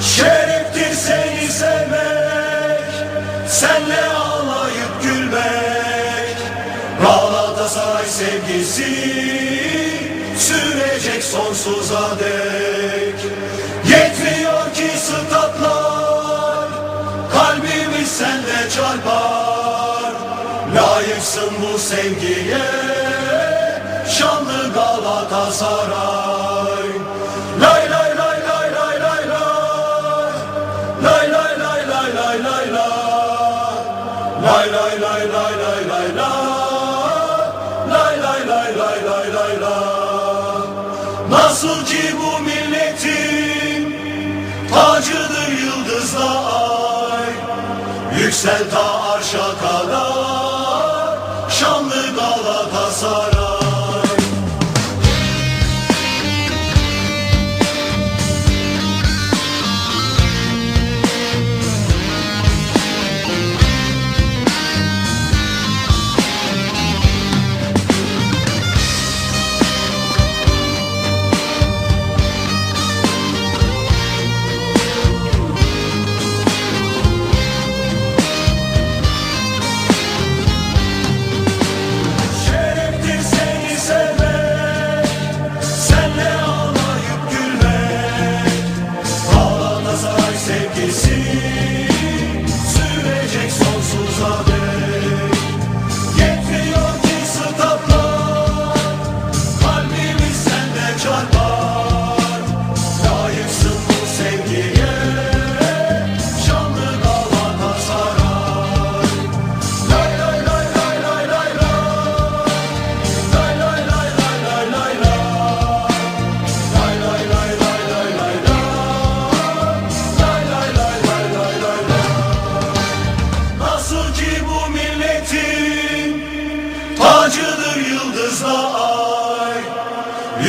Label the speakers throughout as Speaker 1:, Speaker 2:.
Speaker 1: Şereftir seni sevmek Senle ağlayıp gülmek. Galatasaray sevgisi Sürecek sonsuza dek. Yetmiyor ki statlar Kalbimiz senle çarpar. Layıksın bu sevgiye Şanlı Galatasaray Nasıl ki bu milletin tacıdır yıldızla ay Yüksel ta arşa kadar.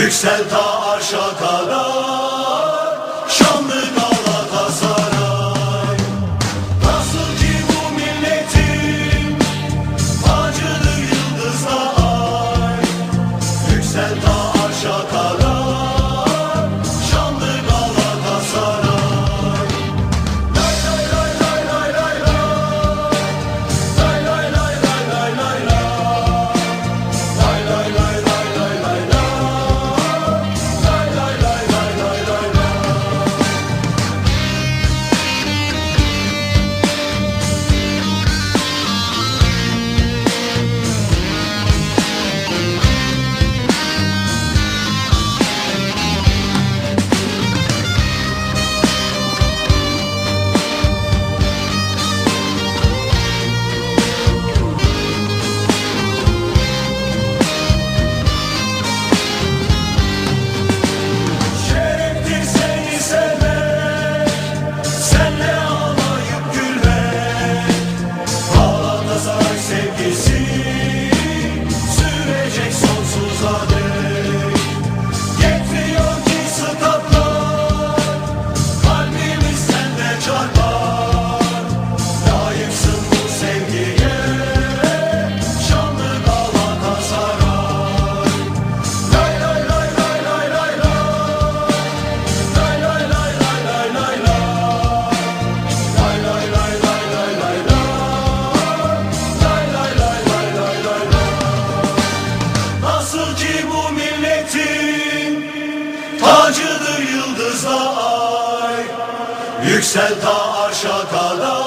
Speaker 1: Yüksel ta arşa kadar. Yüksel ta arşa kadar